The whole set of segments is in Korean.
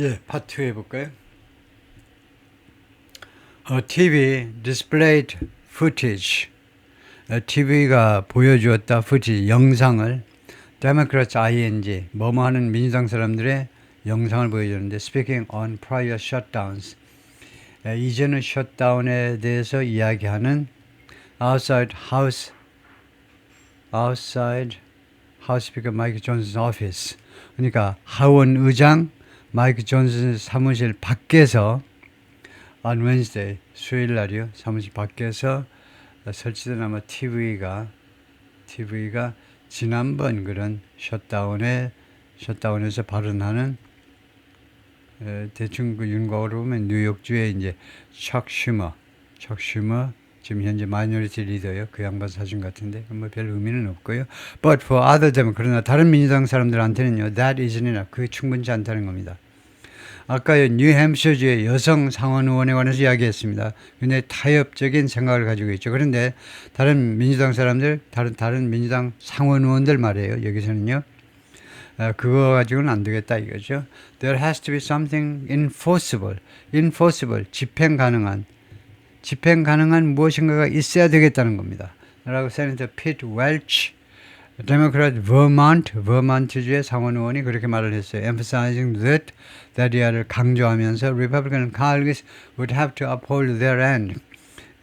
예, 파트 2 해볼까요? 어, TV displayed footage. 어, TV가 보여주었다 footage 영상을 Democrats ing 뭐뭐 하는 민주당 사람들의 영상을 보여주는데 speaking on prior shutdowns 에, 이전의 셧다운에 대해서 이야기하는 outside house outside House Speaker 마이크 존슨 office 그러니까 하원 의장 마이크 존슨 사무실 밖에서 on Wednesday 수요일 날이요. 사무실 밖에서 설치된 아마 TV가 TV가 지난번 그런 셧다운에 셧다운에서 발언하는 에, 대충 그 윤곽으로 보면 뉴욕주의 이제 척 슈머 척 슈머 지금 현재 마이너리티 리더요. 그 양반 사진 같은데 뭐 별 의미는 없고요. But for other them 그러나 다른 민주당 사람들한테는요. That isn't enough. 그게 충분치 않다는 겁니다. 아까요 뉴햄셔주의 여성 상원 의원에 관해서 이야기했습니다. 굉장히 타협적인 생각을 가지고 있죠. 그런데 다른 민주당 사람들, 다른 다른 민주당 상원 의원들 말이에요. 여기서는요. 어, 그거 가지고는 안 되겠다 이거죠. There has to be something enforceable, enforceable, 집행 가능한, 집행 가능한 무엇인가가 있어야 되겠다는 겁니다. 라고 세네터 피트 웰치, 데모크라트 버먼트, 버먼트주의 상원 의원이 그렇게 말을 했어요. emphasizing that, that이야를 강조하면서 Republican colleagues would have to uphold their end.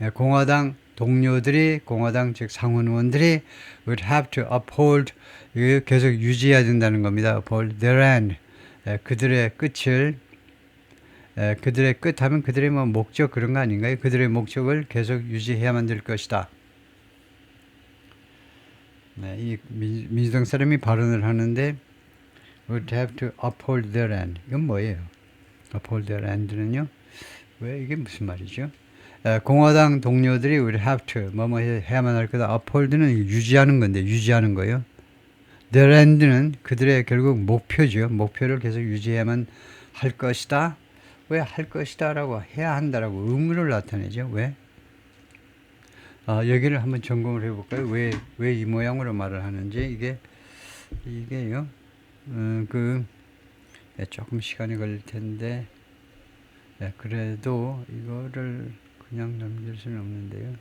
예, 공화당 동료들이 공화당 즉 상원 의원들이 would have to uphold 계속 유지해야 된다는 겁니다. uphold their end 예, 그들의 끝을 예, 그들의 끝하면 그들의 뭐 목적 그런 거 아닌가요? 그들의 목적을 계속 유지해야만 될 것이다. 네, 이 민- 민주당 사람이 발언을 하는데 would have to uphold their end 이건 뭐예요? uphold their end는요? 왜 이게 무슨 말이죠? 에, 공화당 동료들이 would have to 뭐뭐 해- 해야만 할 거다. uphold는 유지하는 건데 유지하는 거예요. their end는 그들의 결국 목표죠. 목표를 계속 유지해야만 할 것이다. 왜 할 것이다라고 해야 한다라고 의무를 나타내죠. 왜? 아, 여기를 한번 점검을 해볼까요? 왜, 왜 이 모양으로 말을 하는지, 이게, 이게요, 어, 그, 예, 조금 시간이 걸릴 텐데, 예, 그래도 이거를 그냥 넘길 수는 없는데요.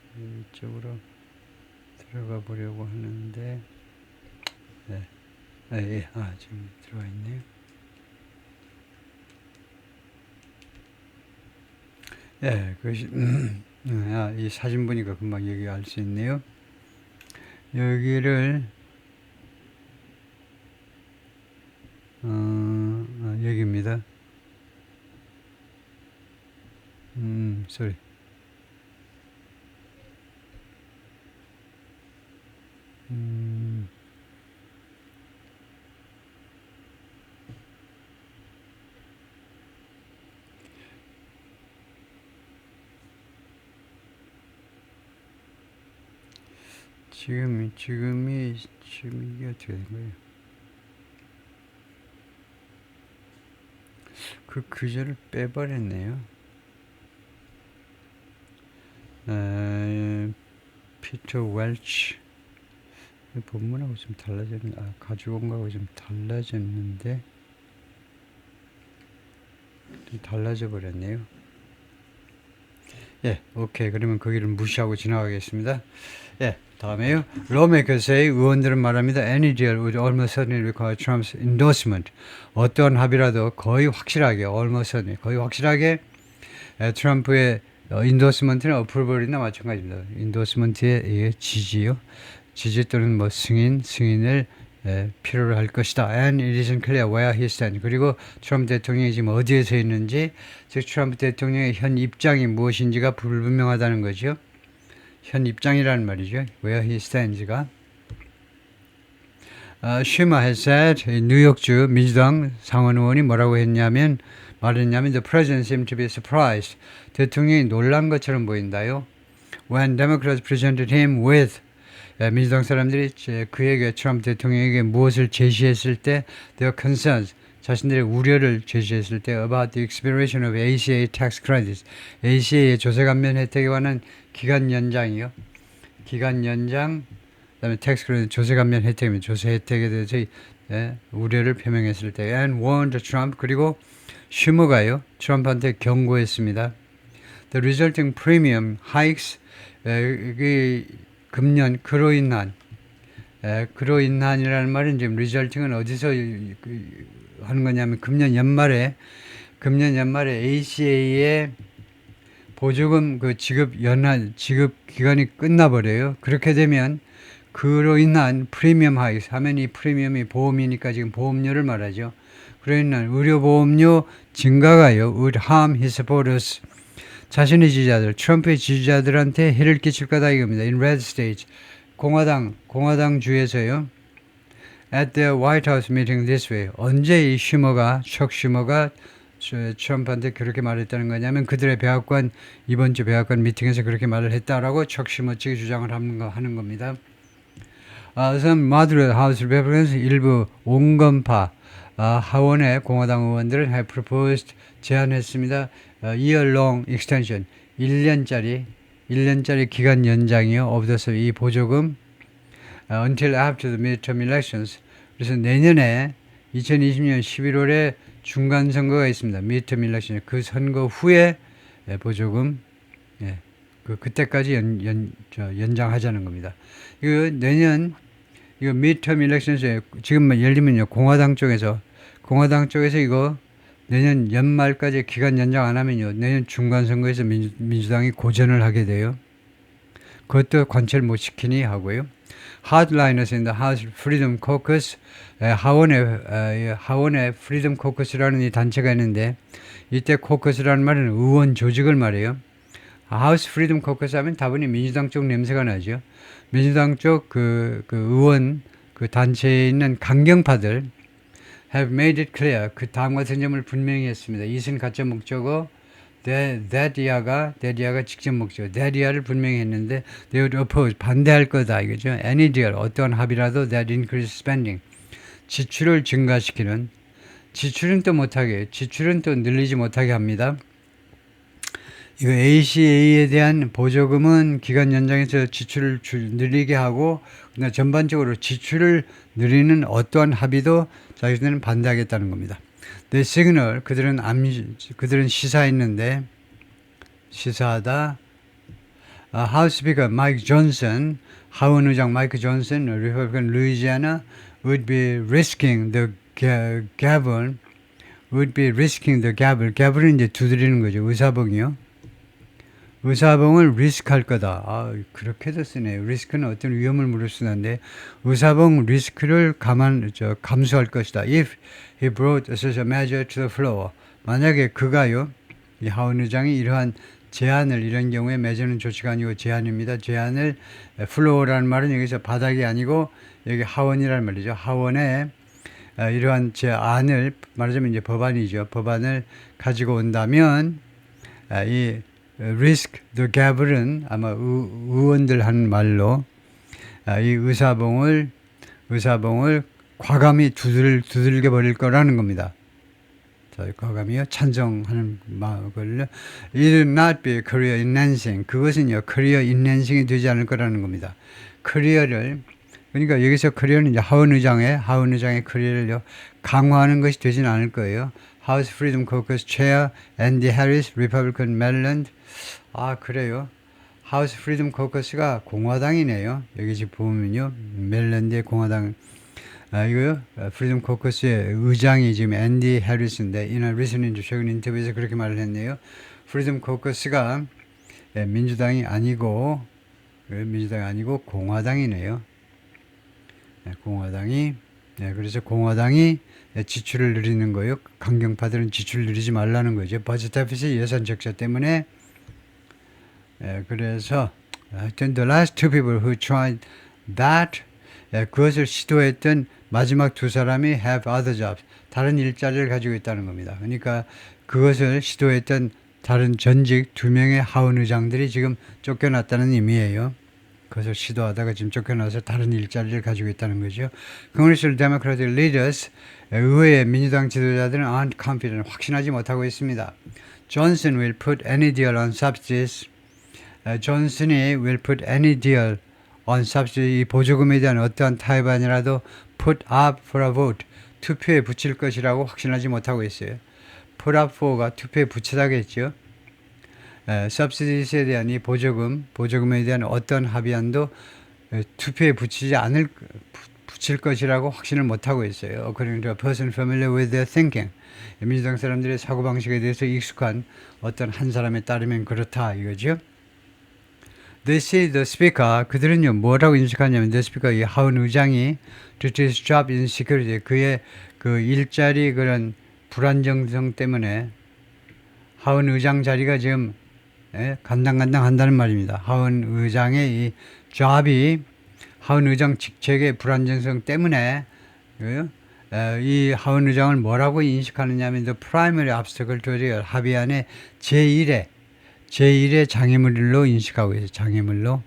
이쪽으로 들어가 보려고 하는데, 예, 아, 예, 아, 지금 들어가 있네요. 예, 그것이, 음, 아, 이 사진 보니까 금방 알수 있네요. 여기를, 어, 아, 여기입니다. 음. 음, 지금, 지금이, 지금 이게 어떻게 된 거예요? 그 글자를 빼버렸네요. 에, 피터 웰치. 이 본문하고 좀 달라졌는데, 아, 가지고 온 거하고 좀 달라졌는데, 좀 달라져 버렸네요. 예, 오케이. 그러면 거기를 무시하고 지나가겠습니다. 예, 다음에요. 로메커스의 의원들은 말합니다. Any deal would almost certainly require Trump's endorsement. 어떤 합의라도 거의 확실하게, almost certainly, 거의 확실하게 에, 트럼프의 어, 인도스먼트는 어플버리나 마찬가지입니다. 인도스먼트의 지지요. 지지 또는 뭐 승인, 승인을 에, 필요로 할 것이다. And it isn't clear where he stands. 그리고 트럼프 대통령이 지금 어디에 서 있는지, 즉 트럼프 대통령의 현 입장이 무엇인지가 불분명하다는 거죠. 현 입장이라는 말이죠. Where he stands가. 어, has said, 이 뉴욕주 민주당 상원 의원이 뭐라고 했냐면, 말했냐면, the president seemed to be surprised. 대통령이 놀란 것처럼 보인다요. When Democrats presented him with 예, 민주당 사람들이 제- 그에게 트럼프 대통령에게 무엇을 제시했을 때 their concerns 자신들의 우려를 제시했을 때 about the expiration of ACA tax credits ACA의 조세 감면 혜택에 관한 기간 연장이요 기간 연장 그다음에 tax credit 조세 감면 혜택이면 조세 혜택에 대해서 예, 우려를 표명했을 때 and warned Trump 그리고 슈머가요 트럼프한테 경고했습니다. The resulting premium hikes 에, 그 금년 그로 인한 에, 그로 인한이라는 말은 지금 resulting은 어디서 이- 그, 하는 거냐면 금년 연말에 금년 연말에 ACA의 보조금 그 지급 연한 지급 기간이 끝나버려요. 그렇게 되면 그로 인한 프리미엄 하이스 하면 이 프리미엄이 보험이니까 지금 보험료를 말하죠. 그로 인한 의료 보험료 증가가요. would harm. 자신의 지지자들, 트럼프의 지지자들한테 해를 끼칠 거다 이겁니다. In red states, 공화당 공화당 주에서요. At the White House meeting this way. 언제 이 슈머가 척 슈머가 저- 트럼프한테 그렇게 말했다는 거냐면 그들의 백악관 이번 주 백악관 미팅에서 그렇게 말을 했다라고 측이 주장을 하는, 거, 하는 겁니다. 아, 우선 마드레 하우스 레퍼런스 일부 온건파 아, 하원의 공화당 의원들은 have proposed 제안했습니다. 어, year long extension 1년짜리 1년짜리 기간 연장이요. the 이 보조금 어, until after the midterm elections. 그래서 내년에 2020년 11월에 중간 선거가 있습니다. midterm election. 그 선거 후에 예, 보조금 예, 그 그때까지 연, 연, 저, 연장하자는 겁니다. 이거 내년 이거 midterm elections에 지금 예를 들면요 공화당 쪽에서 공화당 쪽에서 이거 내년 연말까지 기간 연장 안 하면요 내년 중간 선거에서 민주, 민주당이 고전을 하게 돼요. 그것도 관철 못 시키니 하고요. The House Freedom Caucus 에, 하원의 에, 하원의 Freedom Caucus라는 이 단체가 있는데 이때 caucus라는 말은 의원 조직을 말해요. 하우스 프리덤 코커스 하면 다분히 민주당 쪽 냄새가 나죠. 민주당 쪽그 그 의원 그 단체에 있는 강경파들 have made it clear 그 다음과 같은 점을 분명히 했습니다. 이승 가짜 목적어 that 이하가 직접 that 이하를 분명히 했는데 they would oppose 반대할 거다 이거죠. any deal 어떠한 합의라도 that increase spending 지출을 증가시키는 지출은 또 못하게. 지출은 또 늘리지 못하게 합니다. 이거 ACA에 대한 보조금은 기간 연장해서 지출을 줄- 늘리게 하고 그다음 전반적으로 지출을 늘리는 어떠한 합의도 자기들은 반대하겠다는 겁니다. The signal 그들은 암 그들은 시사했는데 시사하다 아, 하우스 스피커 마이크 존슨 하원 의장 마이크 존슨 리퍼블리칸 루이지아나 would be risking the ga- gavel would be risking the gavel gavel은 이제 두드리는 거죠 의사봉이요. 의사봉을 리스크할 거다. 아, 그렇게도 쓰네요. 리스크는 어떤 위험을 무릅쓰는데 의사봉 리스크를 감안 저 감수할 것이다. If he brought such a measure to the floor. 만약에 그가요, 이 하원 의장이 이러한 제안을 이런 경우에 맺는 조치가 아니고 제안입니다. 제안을 플로어라는 말은 여기서 바닥이 아니고 여기 하원이라는 말이죠. 하원에 아, 이러한 제안을 말하자면 이제 법안이죠. 법안을 가지고 온다면 아, 이 risk the gavel은 아마 의, 의원들 하는 말로 아, 이 의사봉을 의사봉을 과감히 두들 두들겨 버릴 거라는 겁니다. 자, 과감히요 찬성하는 막을 it not be career enhancing 그것은요 커리어 인핸싱이 되지 않을 거라는 겁니다. 커리어를 그러니까 여기서 커리어는 이제 하원 의장의 하원 의장의 커리어를요 강화하는 것이 되지는 않을 거예요. House Freedom Caucus Chair 앤디 해리 아 그래요. 하우스 프리덤 코커스가 공화당이네요. 여기 지금 보면요. 멜랜드의 공화당 아 이거요. 프리덤 코커스의 의장이 지금 앤디 해리스인데 이날 리스닝 최근 인터뷰에서 그렇게 말을 했네요. 프리덤 코커스가 예, 민주당이 아니고 예, 민주당이 아니고 공화당이네요. 예, 공화당이 예, 그래서 공화당이 예, 지출을 늘리는 거예요. 강경파들은 지출을 늘리지 말라는 거죠. 버짓 데피시 예산 적자 때문에 예, 그래서 하여튼 the last two people who tried that 예, 그것을 시도했던 마지막 두 사람이 have other jobs 다른 일자리를 가지고 있다는 겁니다. 그러니까 그것을 시도했던 다른 전직 두 명의 하원 의장들이 지금 쫓겨났다는 의미예요. 그것을 시도하다가 지금 쫓겨나서 다른 일자리를 가지고 있다는 거죠. Congressional Democratic leaders, 의회의 민주당 지도자들은 aren't confident, 확신하지 못하고 있습니다. Johnson will put any deal on subsidies. 에, 존슨이 will put any deal on subsidy, 이 보조금에 대한 어떠한 타협안이라도 put up for a vote, 투표에 붙일 것이라고 확신하지 못하고 있어요. put up for가 투표에 붙이다겠죠. 에, subsidies에 대한 이 보조금, 보조금에 대한 어떤 합의안도 에, 투표에 붙이지 않을 부- 붙일 것이라고 확신을 못 하고 있어요. According to a person familiar with their thinking. 민주당 사람들의 사고 방식에 대해서 익숙한 어떤 한 사람에 따르면 그렇다 이거죠. They say the speaker 그들은요 뭐라고 인식하냐면 the speaker 이 하원 의장이 to his job insecurity 그의 그 일자리 그런 불안정성 때문에 하원 의장 자리가 지금 예, 간당간당한다는 말입니다. 하원 의장의 이 job이 하원 의장 직책의 불안정성 때문에 그, 에, 이 하원 의장을 뭐라고 인식하느냐면 the primary obstacle to the 합의안의 제1의 제1의 장애물로 인식하고 있어요. 장애물로.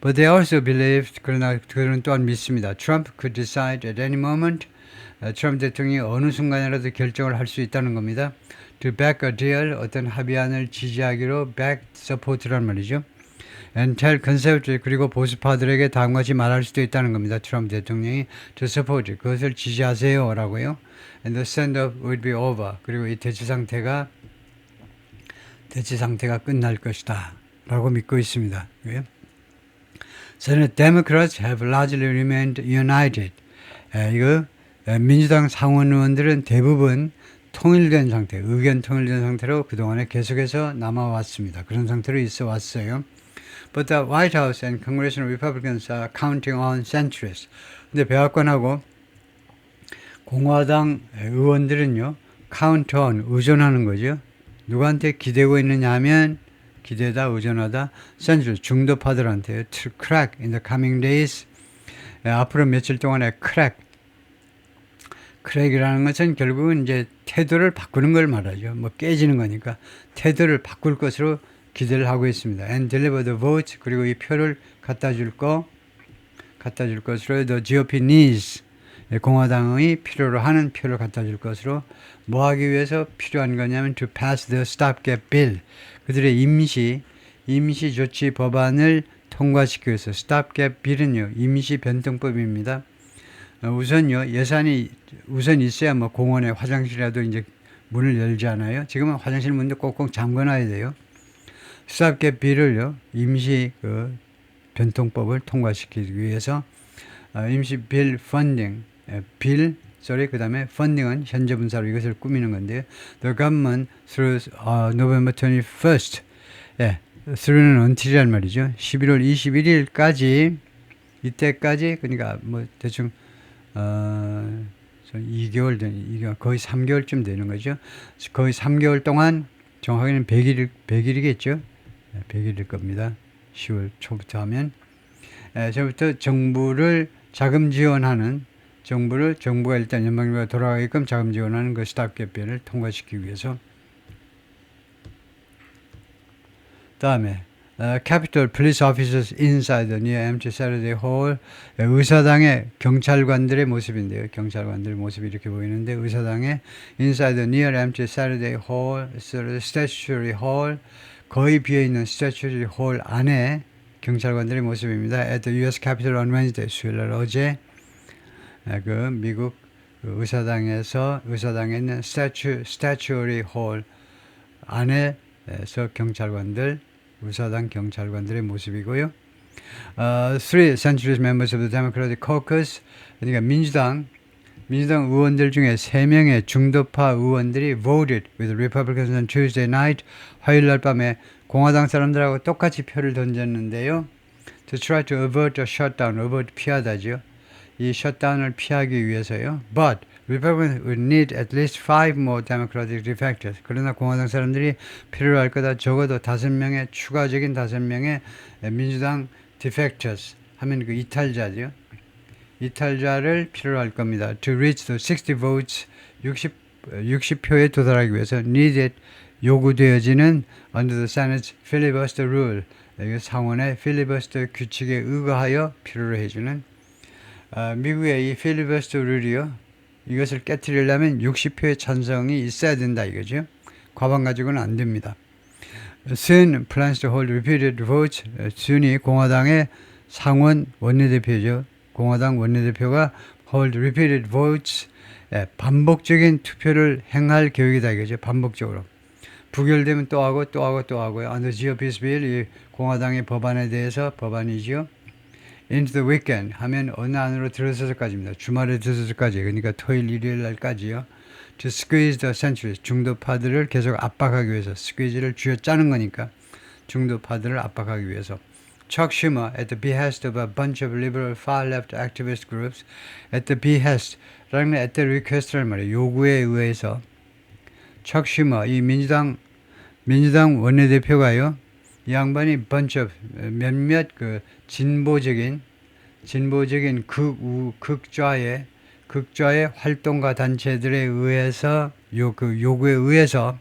But they also believed 그러나 그들은 또한 믿습니다. Trump could decide at any moment. 어, 트럼프 대통령이 어느 순간이라도 결정을 할 수 있다는 겁니다. To back a deal 어떤 합의안을 지지하기로 back support란 말이죠. And tell conservative 그리고 보수파들에게 다음과 같이 말할 수도 있다는 겁니다. 트럼프 대통령이 to support 그것을 지지하세요 라고요. And the standoff would be over. 그리고 이 대치 상태가 대치 상태가 끝날 것이다. 라고 믿고 있습니다. 예? Senate Democrats have largely remained united. 에, 이거 에, 민주당 상원 의원들은 대부분 통일된 상태, 의견 통일된 상태로 그동안에 계속해서 남아왔습니다. 그런 상태로 있어 왔어요. But the White House and Congressional Republicans are counting on centrists. 근데 백악관하고 공화당 의원들은요, count on, 의존하는 거죠. 누구한테 기대고 있느냐 하면 기대다, 의존하다, centrist, 중도파들한테 to crack in the coming days. 에, 앞으로 며칠 동안에 crack, 크랙이라는 것은 결국은 이제 태도를 바꾸는 걸 말하죠. 뭐 깨지는 거니까 태도를 바꿀 것으로 기대를 하고 있습니다. And deliver the vote 그리고 이 표를 갖다 줄 거, 갖다 줄 것으로 the GOP needs 예, 공화당의 필요로 하는 표를 갖다 줄 것으로 뭐 하기 위해서 필요한 거냐면 to pass the stopgap bill 그들의 임시 임시 조치 법안을 통과시키기 위해서 stopgap bill은요 임시 변동법입니다. 어, 우선요 예산이 우선 있어야 뭐 공원에 화장실이라도 이제 문을 열지 않아요. 지금은 화장실 문도 꼭꼭 잠궈놔야 돼요. 수납계 비를요 임시 그 변통법을 통과시키기 위해서 어, 임시 빌 펀딩 에, 빌 sorry 그다음에 펀딩은 현재 분사로 이것을 꾸미는 건데요. The government through uh, November 21st 예, through는 until이란 말이죠. 11월 21일까지 이때까지 그러니까 뭐 대충 어 2개월 된 이게 거의 3개월쯤 되는 거죠. 거의 3개월 동안 정확히는 100일 100일이겠죠. 100일일 겁니다. 10월 초부터 하면 에, 저부터 정부를 자금 지원하는 정부를 정부가 일단 연방정부가 돌아가게끔 자금 지원하는 그 스탑 개편을 통과시키기 위해서 다음에 어, Officers Inside the Near Empty Saturday Hall 에, 의사당의 경찰관들의 모습인데요. 경찰관들의 모습이 이렇게 보이는데 의사당의 the Near Empty Saturday Hall, Statuary Hall 거의 비어있는 Statuary Hall 안에 경찰관들의 모습입니다. At the U.S. Capitol on Wednesday 수요일날 어제 에, 그 미국 그 의사당에서 의사당에 있는 스태츄 스태츄어리 홀 안에서 경찰관들 의사당 경찰관들의 모습이고요. 어, three centuries members of the Democratic Caucus 그러니까 민주당 민주당 의원들 중에 세 명의 중도파 의원들이 voted with Republicans on Tuesday night 화요일 날 밤에 공화당 사람들하고 똑같이 표를 던졌는데요. To try to avert a shutdown, avert 피하다죠. 이 셧다운을 피하기 위해서요. But Republicans would need at least five more Democratic defectors. 그러나 공화당 사람들이 필요로 할 거다 적어도 다섯 명의 추가적인 다섯 명의 민주당 defectors 하면 그 이탈자죠. 이탈자를 필요로 할 겁니다. To reach the 60 votes 60 60표에 도달하기 위해서 needed 요구되어지는 under the Senate's filibuster rule 상원의 filibuster 규칙에 의거하여 필요로 해주는 아, 미국의 이 필리버스터 룰이요. 이것을 깨뜨리려면 60표의 찬성이 있어야 된다 이거죠. 과반 가지고는 안 됩니다. Soon plans to hold repeated votes. 순이 공화당의 상원 원내대표죠. 공화당 원내대표가 hold repeated votes 예, 반복적인 투표를 행할 계획이다 이거죠. 반복적으로. 부결되면 또 하고 또 하고 또 하고요. The GOP's bill, 이 공화당의 법안에 대해서 법안이지요. Into the weekend 하면 어느 안으로 들어서서까지입니다. 주말에 들어서서까지 그러니까 토요일 일요일 날까지요. To squeeze the centuries 중도파들을 계속 압박하기 위해서 squeeze를 쥐어 짜는 거니까 중도파들을 압박하기 위해서. Chuck Schumer, at the behest of a bunch of liberal far-left activist groups, at the behest, 라는 건 at the request란 말이에요. 요구에 의해서 척 슈머, 이 민주당, 민주당 원내대표가요, 이 양반이 of, 몇몇 그 진보적인, 진보적인 극우, 극좌의, 극좌의 활동가 단체들에 의해서, 요, 그 요구에 의해서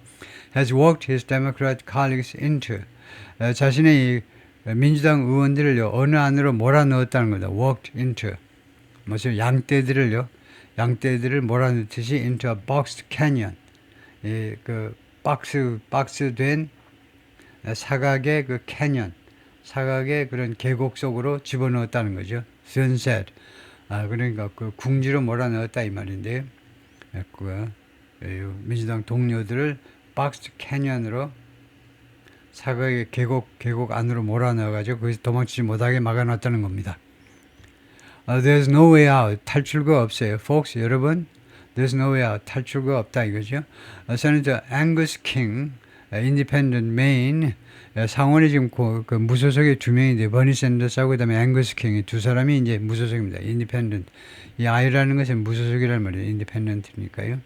has worked his Democrat colleagues into, 에, 자신의 이 민주당 의원들을요, 어느 안으로 몰아넣었다는 겁니다. worked into. 무슨 양떼들을요, 양떼들을 몰아넣듯이 into a boxed canyon. 이그 박스 박스 된 사각의 그 캐년, 사각의 그런 계곡 속으로 집어넣었다는 거죠. sunset. 아 그러니까 그 궁지로 몰아넣었다 이 말인데요. 예, 그 예, 민주당 동료들을 박스 캐년으로 사각의 계곡 계곡 안으로 몰아넣어가지고 거기서 도망치지 못하게 막아놨다는 겁니다. 아, there's no way out. 탈출구 없어요. folks, 여러분. There's no way out. 탈출구 없다 이거죠. 어, 세나터 앵거스 킹, 인디펜던트 메인, 상원이 지금 고, 그 무소속이 두 명인데 버니 샌더스하고 그다음에 앵거스 킹이 두 사람이 이제 무소속입니다. 인디펜던트. 이 아이라는 것은 무소속이란 말이에요. 인디펜던트니까요.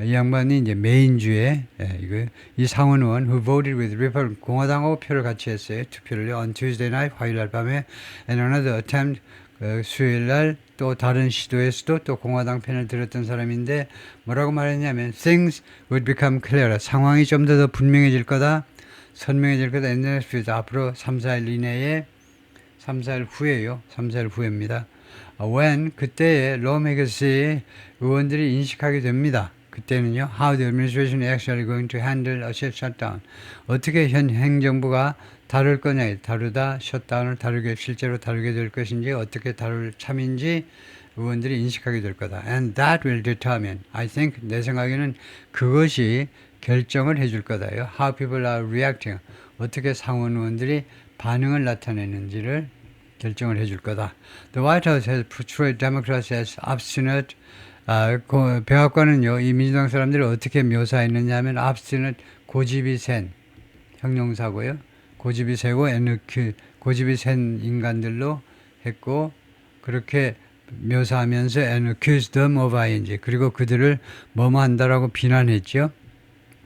이 양반이 이제 메인주의 예, 이거 이 상원 의원 who voted with Republican 공화당하고 표를 같이 했어요. 투표를 on Tuesday night 화요일 날 밤에 and another attempt 그 수요일 날 또 다른 시도에서도 또 공화당 편을 들었던 사람인데 뭐라고 말했냐면 things would become clearer 상황이 좀 더 더 분명해질 거다 선명해질 거다 days. 앞으로 3, 4일 이내에 3, 4일 후에요 3, 4일 후입니다 when 그때에 lawmakers이 의원들이 인식하게 됩니다 그때는요 how the administration is actually going to handle a shutdown 어떻게 현 행정부가 다룰 거냐 다루다 셧다운을 다루게 실제로 다루게 될 것인지 어떻게 다룰 참인지 의원들이 인식하게 될 거다. And that will determine. I think 내 생각에는 그것이 결정을 해줄 거다요. How people are reacting. 어떻게 상원 의원들이 반응을 나타내는지를 결정을 해줄 거다. The White House has portrayed Democrats as obstinate. 아, 고, 백악관은요, 이 민주당 사람들을 어떻게 묘사했느냐 하면 obstinate, 고집이 센 형용사고요. 고집이 세고 에너크 고집이 센 인간들로 했고 그렇게 묘사하면서 them of ing 그리고 그들을 뭐뭐 한다라고 비난했죠.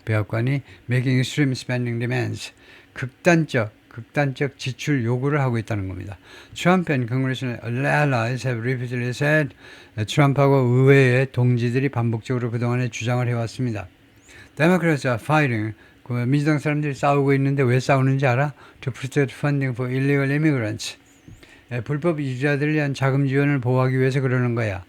백악관이 making extreme spending demands 극단적 극단적 지출 요구를 하고 있다는 겁니다. 트럼프 and congressional allies have repeatedly said 트럼프하고 의회의 동지들이 반복적으로 그동안에 주장을 해왔습니다. Are fighting 그 민주당 사람들이 싸우고 있는데 왜 싸우는지 알아? To protect funding for illegal immigrants. 예, 불법 이주자들을 위한 자금 지원을 보호하기 위해서 그러는 거야.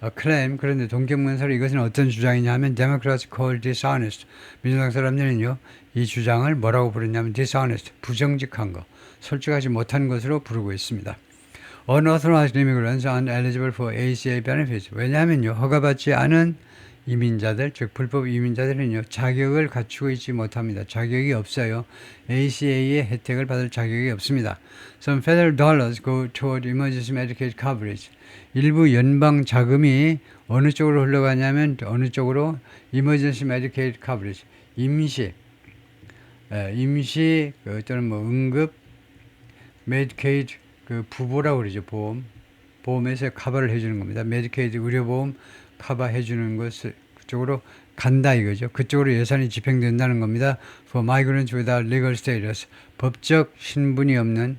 어, 클레임 그런데 동경문서로 이것은 어떤 주장이냐 하면 Democrats call dishonest. 민주당 사람들은요 이 주장을 뭐라고 부르냐면 dishonest 부정직한 거 솔직하지 못한 것으로 부르고 있습니다. Unauthorized immigrants are eligible for ACA benefits. 왜냐하면요 허가받지 않은 이민자들, 즉 불법 이민자들은요 자격을 갖추고 있지 못합니다. 자격이 없어요. ACA의 혜택을 받을 자격이 없습니다. Some federal dollars go toward emergency Medicaid coverage. 일부 연방 자금이 어느 쪽으로 흘러가냐면 어느 쪽으로 emergency Medicaid coverage, 임시, 에, 임시 그 또는 뭐 응급 Medicaid 그 부보라고 그러죠 보험, 보험에서 커버를 해주는 겁니다. Medicaid 의료보험 커버해 주는 것을 그쪽으로 간다 이거죠. 그쪽으로 예산이 집행된다는 겁니다. For migrants without legal status. 법적 신분이 없는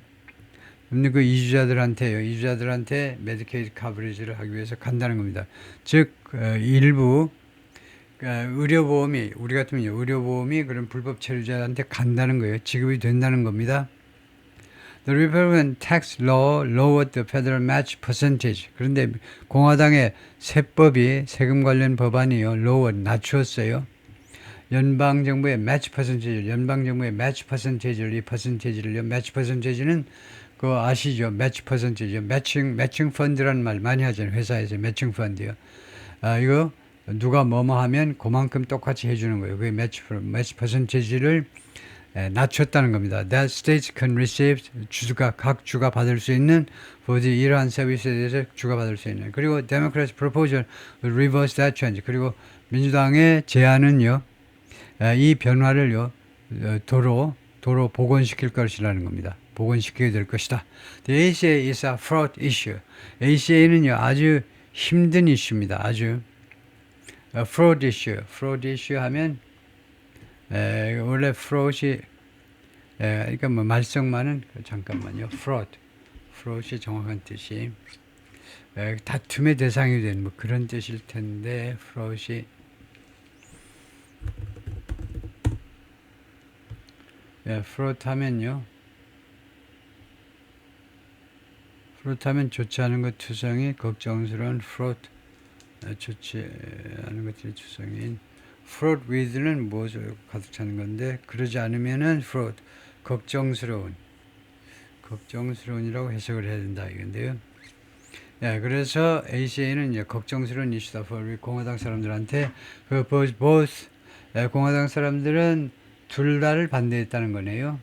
그 이주자들한테요. 이주자들한테 메디케이드 커버리지를 하기 위해서 간다는 겁니다. 즉 어, 일부 어, 의료보험이 우리 같으면 의료보험이 그런 불법 체류자한테 간다는 거예요. 지급이 된다는 겁니다. The Republican tax law lowered the federal match percentage. 그런데 공화당의 세법이 세금 관련 법안이요. lower 낮추었어요. 연방 정부의 매치 퍼센테이지, 연방 정부의 매치 퍼센테이지를 이 퍼센테이지를요. 매치 퍼센테이지는 그 아시죠? 매치 퍼센테이지, 매칭 매칭 펀드라는 말 많이 하잖아요. 회사에서 매칭 펀드요. 아, 이거 누가 뭐뭐 하면 그만큼 똑같이 해주는 거예요. 그게 매치 퍼센테이지를 에, 낮췄다는 겁니다. That states can receive 주가 각 주가 받을 수 있는 the 이러한 서비스에 대해서 주가 받을 수 있는 그리고 Democrats proposal will reverse that trend 그리고 민주당의 제안은요 에, 이 변화를요 어, 도로 도로 복원시킬 것이라는 겁니다. 복원시키게 될 것이다. The ACA is a fraud issue. ACA는요 아주 힘든 이슈입니다. 아주 어, fraud issue, fraud issue 하면 에, 원래 fraud이 에, 그러니까 뭐 말썽만은 그 잠깐만요. fraud, fraud이 정확한 뜻이. 에, 다툼의 대상이 된 뭐 그런 뜻일 텐데 fraud이 예, fraud 하면요. 하면 좋지 않은 것 투성이 걱정스러운 에, 좋지 않은 것들이 투성인 fraud with는 무엇을 가득 차는 건데 그러지 않으면은 fraud 걱정스러운 걱정스러운이라고 해석을 해야 된다 이건데요. 예, 그래서 ACA는 이제 걱정스러운 이슈다. 우리 공화당 사람들한테 그 both, 예, 공화당 사람들은 둘 다를 반대했다는 거네요.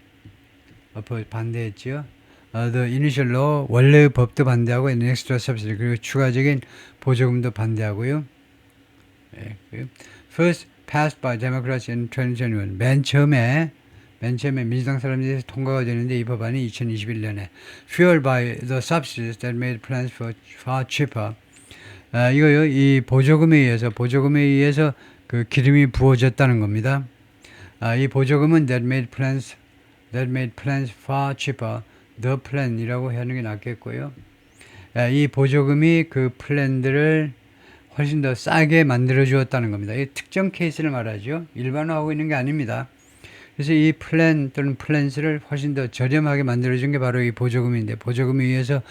어, 뭐 반대했지요. 어, the initial law 원래의 법도 반대하고 an extra subsidy 그리고 추가적인 보조금도 반대하고요. 예, 그 first passed by Democrats in 2021. 맨 처음에 맨 처음에 민주당 사람들이 통과가 되는데 이 법안이 2021년에 fueled by the subsidies that made plans for far cheaper. 아, 이거요. 이 보조금에 의해서 보조금에 의해서 그 기름이 부어졌다는 겁니다. 아, 이 보조금은 that made plans that made plans far cheaper. the plan이라고 하는 게 낫겠고요. 아, 이 보조금이 그 플랜들을 훨씬 더 싸게 만들어 주었다는 겁니다. 이 특정 케이스를 말하죠. 일반화하고 있는 게 아닙니다. 그래서 이 플랜 또는 플랜스를 훨씬 더 저렴하게 만들어 준 게 바로 이 보조금인데 보조금에 의해서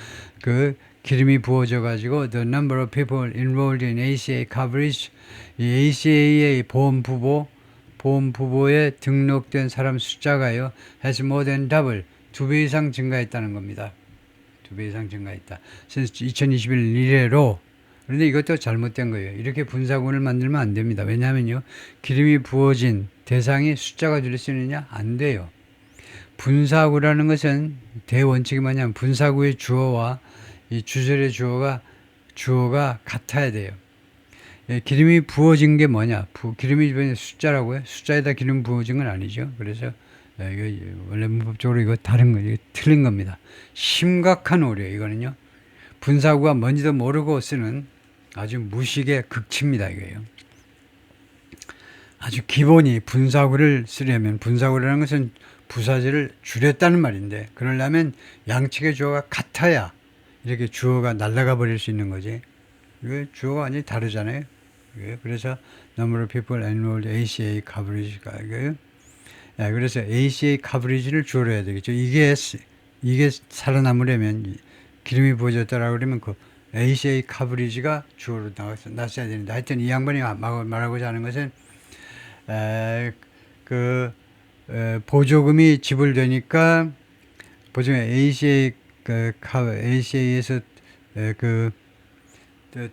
그 기름이 부어져 가지고 the number of people enrolled in ACA coverage 이 ACA의 보험 부보 보험 부보에 등록된 사람 숫자가요 has more than double 두 배 이상 증가했다는 겁니다. 두 배 이상 증가했다. since 2021 이래로 그런데 이것도 잘못된 거예요. 이렇게 분사군을 만들면 안 됩니다. 왜냐하면요 기름이 부어진 대상이 숫자가 될 수 있느냐 안 돼요. 분사구라는 것은 대원칙이 뭐냐면 분사구의 주어와 이 주절의 주어가 주어가 같아야 돼요. 예, 기름이 부어진 게 뭐냐? 부, 기름이 숫자라고요? 숫자에다 기름 부어진 건 아니죠. 그래서 예, 이거 원래 문법적으로 이거 다른 거, 이거 틀린 겁니다. 심각한 오류예요. 이거는요. 분사구가 뭔지도 모르고 쓰는 아주 무식의 극치입니다. 이거예요. 아주 기본이 분사구를 쓰려면 분사구라는 것은 부사절을 줄였다는 말인데 그러려면 양측의 주어가 같아야 이렇게 주어가 날아가 버릴 수 있는 거지. 이게 주어가 완전히 다르잖아요. 그래서 number of people enrolled ACA coverage가 이거요. 예, 그래서 ACA coverage를 해야 되겠죠. 이게 이게 살아남으려면 기름이 부어졌다라고 그러면 그 ACA coverage가 주어로 나와서 났어야 되는데 하여튼 이 양반이 말하고자 하는 것은 에, 그 에, 보조금이 지불되니까 보조금 ACA 그 ACA에서 에, 그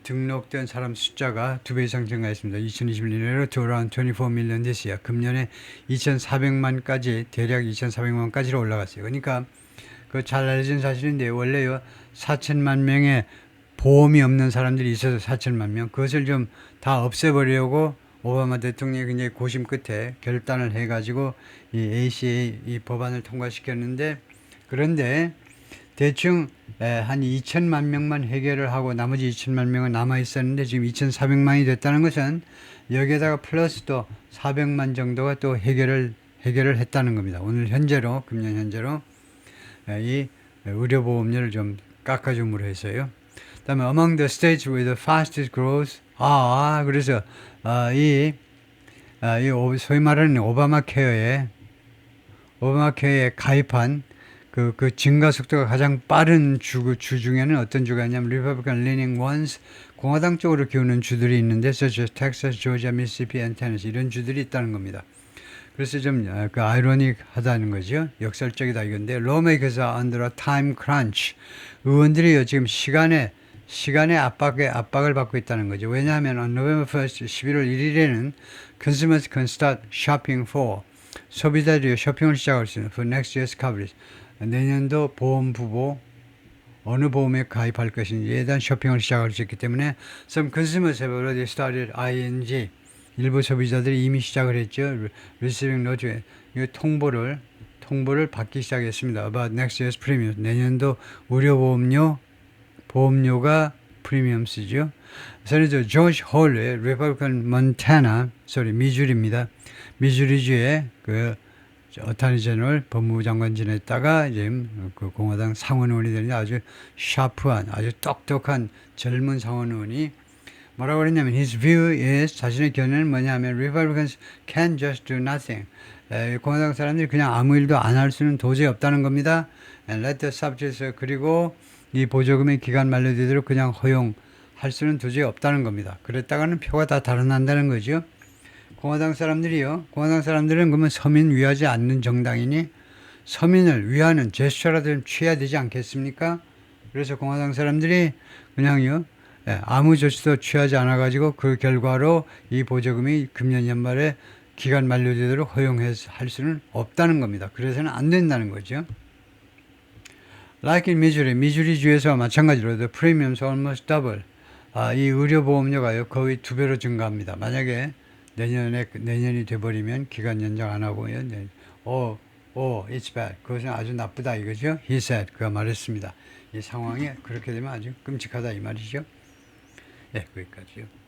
등록된 사람 숫자가 두 배 이상 증가했습니다. 2021년에로 to around 24 million this year. 금년에 2,400만까지 대략 2,400만까지로 올라갔어요. 그러니까 그 잘 알려진 사실인데 원래요 4천만 명의 보험이 없는 사람들이 있어서 4천만 명 그것을 좀 다 없애버리려고 오바마 대통령이 굉장히 고심 끝에 결단을 해가지고 이 ACA 이 법안을 통과시켰는데 그런데 대충 한 2천만 명만 해결을 하고 나머지 2천만 명은 남아 있었는데 지금 2,400만이 됐다는 것은 여기에다가 플러스 또 400만 정도가 또 해결을 해결을 했다는 겁니다. 오늘 현재로 금년 현재로 이 의료보험료를 좀 깎아줌으로 해서요. 그다음에 among the states with the fastest growth 아 그래서 아, 이, 아, 이 소위 말하는 오바마 케어에 오바마 케어에 가입한 그, 그 증가 속도가 가장 빠른 주, 주 중에는 어떤 주가 있냐면 리퍼블리칸 리닝 원스 공화당 쪽으로 기우는 주들이 있는데 Texas, Georgia, Mississippi, and Tennessee 이런 주들이 있다는 겁니다. 그래서 좀 그 아이러닉하다는 거죠. 역설적이다 이건데 under a time crunch. 의원들이요 지금 시간에 시간의 압박에 압박을 받고 있다는 거죠. 왜냐하면 on November 1st, 11월 1일에는 consumers can start shopping for 소비자들이 쇼핑을 시작할 수 있는 for next year's coverage 내년도 보험 부보 어느 보험에 가입할 것인지에 대한 쇼핑을 시작할 수 있기 때문에 some consumers have already started ing 일부 소비자들이 이미 시작을 했죠. receiving notice 이 통보를 통보를 받기 시작했습니다. about next year's premium 내년도 의료보험료 보험료가 프리미엄스죠. 그래서 조지 홀의 리퍼블리칸 몬타나 소리 미주리입니다. 미주리주의 그 어타니 제너럴 법무부 장관 지냈다가 이제 그 공화당 상원의원이 되는 아주 샤프한 아주 똑똑한 젊은 상원의원이 뭐라고 그랬냐면 his view is 자신의 견해는 뭐냐면 Republicans can just do nothing. 에, 공화당 사람들이 그냥 아무 일도 안 할 수는 도저히 없다는 겁니다. And let the subjects 그리고 이 보조금의 기간 만료되도록 그냥 허용할 수는 도저히 없다는 겁니다. 그랬다가는 표가 다 달아난다는 거죠. 공화당 사람들이요. 공화당 사람들은 그러면 서민 위하지 않는 정당이니 서민을 위하는 제스처라도 좀 취해야 되지 않겠습니까? 그래서 공화당 사람들이 그냥요. 예, 아무 조치도 취하지 않아 가지고 그 결과로 이 보조금이 금년 연말에 기간 만료되도록 허용할 수는 없다는 겁니다. 그래서는 안 된다는 거죠. Like in 미주리, 미주리 주에서 마찬가지로 the premiums almost double. 아, 이 의료보험료가요 거의 두 배로 증가합니다. 만약에 내년에 내년이 돼버리면 기간 연장 안 하고요. 네. 오, 오, it's bad. 그것은 아주 나쁘다 이거죠. He said. 그가 말했습니다. 이 상황이 그렇게 되면 아주 끔찍하다 이 말이죠. 네, 거기까지요.